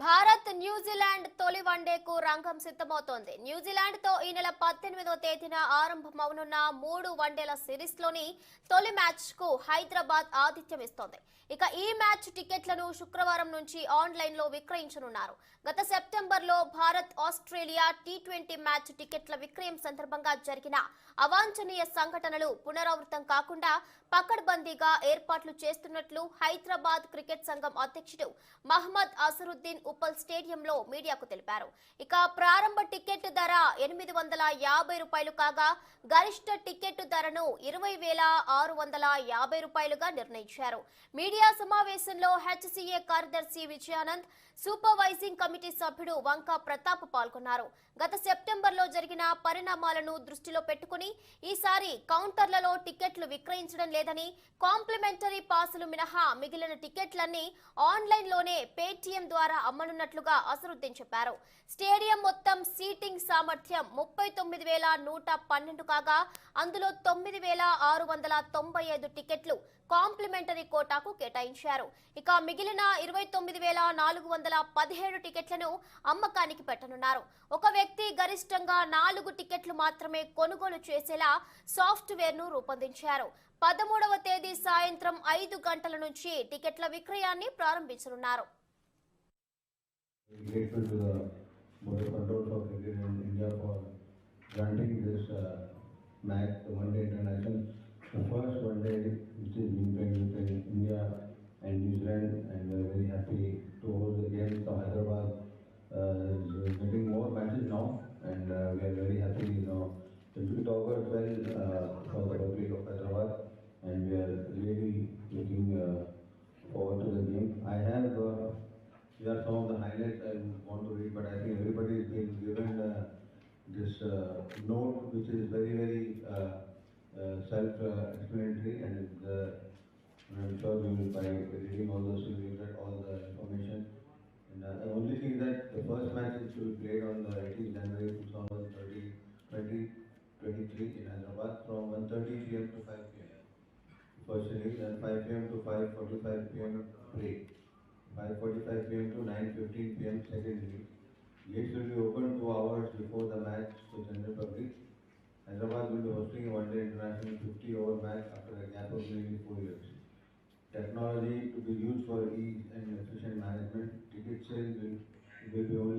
Bharat New Zealand తొలి వన్డేకు రంగం సిద్ధమవుతోంది. న్యూజిలాండ్తో ఈ నెల పద్దెనిమిదో తేదీన ఆరంభమవనున్న మూడు వన్డేల సిరీస్లోని తొలి మ్యాచ్కు హైదరాబాద్ ఆతిథ్యం ఇస్తోంది ఇక ఈ మ్యాచ్ టికెట్లను శుక్రవారం నుంచి ఆన్లైన్లో విక్రయించనున్నారు. గత సెప్టెంబర్లో Bharat Australia T twenty match టికెట్ల విక్రయం సందర్భంగా జరిగిన అవాంఛనీయ సంఘటనలు పునరావృతం కాకుండా పకడ్బందీగా ఏర్పాట్లు చేస్తున్నట్లు హైదరాబాద్ క్రికెట్ సంఘం అధ్యక్షుడు మహమ్మద్ అసరుద్దీన్ ఉప్పల్ స్టేడియంలో మీడియాకు తెలిపారు. ఇక ప్రారంభ టికెట్ ధర ఎనిమిది వందల యాభై రూపాయలు కాగా గరిష్ట టికెట్ ధరను ఇరవై వేల ఆరు వందల యాభై రూపాయలుగా నిర్ణయించారు. మీడియా సమావేశంలో హెచ్సిఏ కార్యదర్శి విజయానంద్ సూపర్వైజింగ్ కమిటీ సభ్యుడు వంక ప్రతాప్ పాల్గొన్నారు. గత సెప్టెంబర్లో జరిగిన పరిణామాలను దృష్టిలో పెట్టుకుని ఈసారి కౌంటర్లలో టికెట్లు విక్రయించడం లేదని కాంప్లిమెంటరీ పాసులు మినహా మిగిలిన టికెట్లన్నీ ఆన్లైన్లోనే ఏటీఎం ద్వారా అమ్మనున్నట్లుగా అసరుద్దీన్ చెప్పారు. స్టేడియం మొత్తం సీటింగ్ సామర్థ్యం ముప్పై తొమ్మిది వేల నూట పన్నెండు కాగా అందులో తొమ్మిది వేల ఆరు వందల తొంభై ఐదు టికెట్లు కాంప్లిమెంటరీ కోటాకు కేటాయించారు. ఇక మిగిలిన ఇరవై తొమ్మిది వేల నాలుగు వందల పదిహేడు టికెట్లను అమ్మకానికి పెట్టనున్నారు. ఒక వ్యక్తి గరిష్టంగా నాలుగు టికెట్లు మాత్రమే కొనుగోలు చేసేలా సాఫ్ట్వేర్ను రూపొందించారు. పదమూడవ తేదీ సాయంత్రం ఐదు గంటల నుంచి టికెట్ల విక్రయాన్ని ప్రారంభించనున్నారు. Grateful to the Board of Control for Cricket in India for granting this uh, match, the one day international, the first one day which is being played between India and New Zealand, and we're very happy to host the game. So Hyderabad uh, is getting more matches now, and uh, we are very happy. You know, it augurs well uh, for the public of Hyderabad, and we are really looking uh, forward to the game. I have. Uh, these are some of the highlights I want to read, but I think everybody has been given uh, this uh, note, which is very, very uh, uh, self-explanatory, and uh, I'm sure you will, by reading all those, you will get all the information. And the only thing is that the first match is to be played on the 18th January 2030, 2023 in Hyderabad from 1:30 p.m. to 5 p.m. First inning, then 5 p.m. to 5:45 p.m. break. 5:45 p.m. to 9:15 p.m. second inning. Gates will be open two hours before the match to general public. Hyderabad will be hosting a one-day international 50-over match after a gap of nearly four years. Technology to be used for ease and efficient management. Ticket sales will, will be only